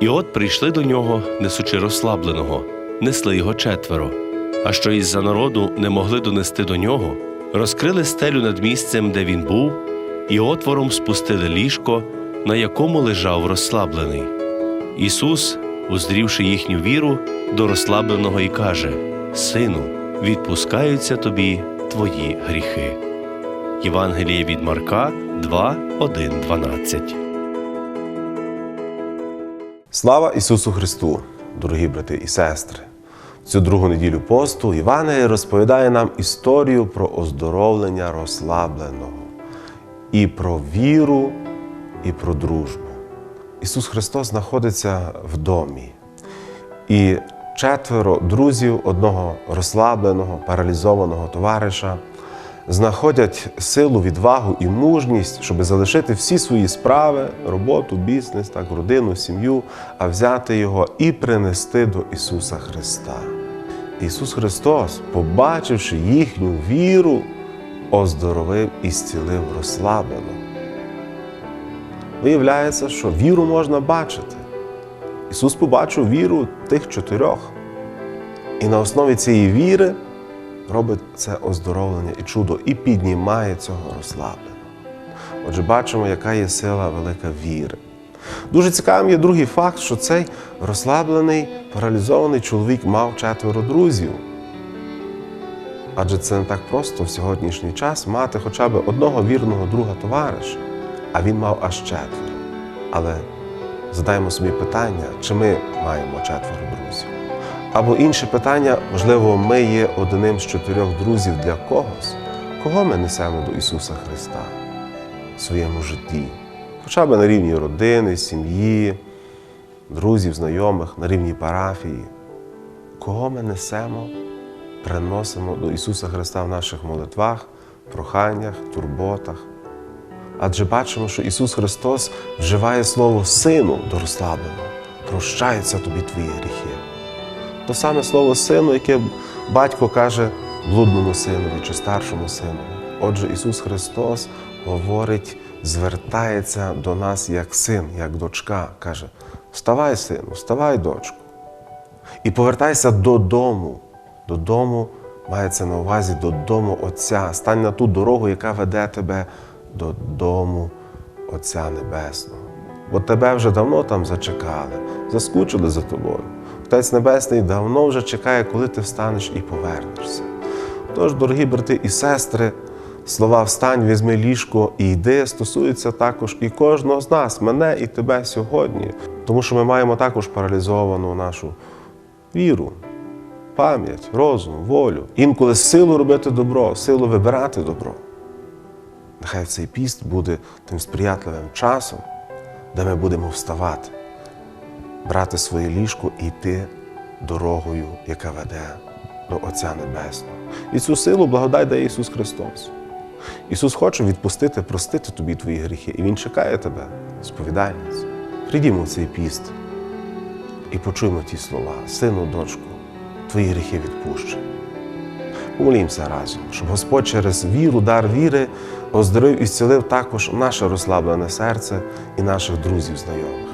І от прийшли до нього, несучи розслабленого, несли його четверо. А що із-за народу не могли донести до нього, розкрили стелю над місцем, де він був, і отвором спустили ліжко, на якому лежав розслаблений. Ісус, уздрівши їхню віру, до розслабленого і каже: Сину, відпускаються тобі твої гріхи. Євангеліє від Марка 2, 1, 12. Слава Ісусу Христу, дорогі брати і сестри! Цю другу неділю посту Івангеліє розповідає нам історію про оздоровлення розслабленого, і про віру, і про дружбу. Ісус Христос знаходиться в домі, і четверо друзів одного розслабленого, паралізованого товариша знаходять силу, відвагу і мужність, щоб залишити всі свої справи, роботу, бізнес, так, родину, сім'ю, а взяти його і принести до Ісуса Христа. Ісус Христос, побачивши їхню віру, оздоровив і зцілив розслаблено. Виявляється, що віру можна бачити. Ісус побачив віру тих чотирьох. І на основі цієї віри робить це оздоровлення і чудо, і піднімає цього розслабленого. Отже, бачимо, яка є сила велика віри. Дуже цікавим є другий факт, що цей розслаблений, паралізований чоловік мав четверо друзів. Адже це не так просто в сьогоднішній час мати хоча б одного вірного друга товариша, а він мав аж четверо. Але задаємо собі питання, чи ми маємо четверо друзів? Або інше питання, можливо, ми є одним з чотирьох друзів для когось, кого ми несемо до Ісуса Христа в своєму житті, хоча б на рівні родини, сім'ї, друзів, знайомих, на рівні парафії. Кого ми несемо, приносимо до Ісуса Христа в наших молитвах, проханнях, турботах. Адже бачимо, що Ісус Христос вживає слово Сину до розслабленого, прощаються тобі твої гріхи. То саме слово сину, яке батько каже блудному синові чи старшому синові. Отже, Ісус Христос говорить, звертається до нас як син, як дочка. Каже: Вставай, сину, вставай, дочку. І повертайся додому. Додому мається на увазі додому Отця. Стань на ту дорогу, яка веде тебе додому Отця Небесного. Бо тебе вже давно там зачекали, заскучили за тобою. Отець Небесний давно вже чекає, коли ти встанеш і повернешся. Тож, дорогі брати і сестри, слова встань, візьми ліжко і йди стосуються також і кожного з нас, мене і тебе сьогодні, тому що ми маємо також паралізовану нашу віру, пам'ять, розум, волю. Інколи силу робити добро, силу вибирати добро. Нехай цей піст буде тим сприятливим часом, де ми будемо вставати брати своє ліжко і йти дорогою, яка веде до Отця Небесного. І цю силу благодай дає Ісус Христос. Ісус хоче відпустити, простити тобі твої гріхи, і Він чекає тебе, сповідальниць. Прийдімо в цей піст і почуємо ті слова, сину, дочку, твої гріхи відпущені. Помолімося разом, щоб Господь через віру, дар віри оздоровив і зцілив також наше розслаблене серце і наших друзів, знайомих.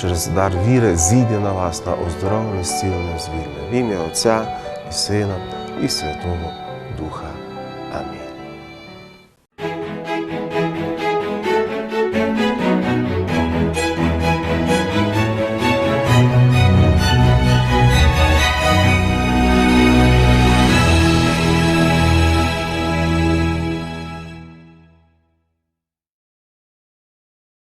через дар віри зійде на вас на оздоровлене, зцілене, звільне. В ім'я Отця і Сина, і Святого